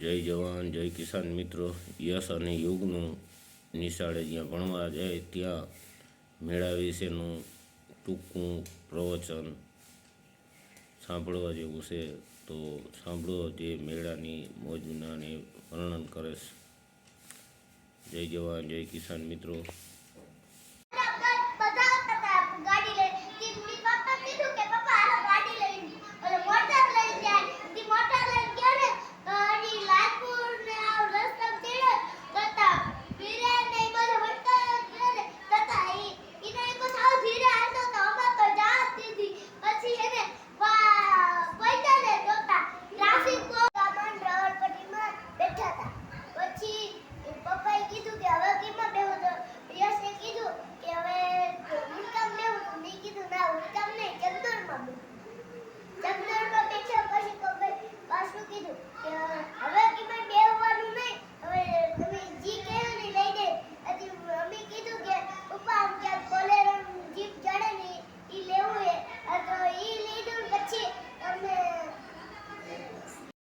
જય જવાન, જય કિસાન મિત્રો. યશ અને યુગનું નિશાળે જ્યાં ભણવા જાય ત્યાં મેળા વિશેનું ટૂંકું પ્રવચન સાંભળવા જેવું છે. તો સાંભળો જે મેળાની મોજનાને વર્ણન કરે છે. જય જવાન, જય કિસાન મિત્રો.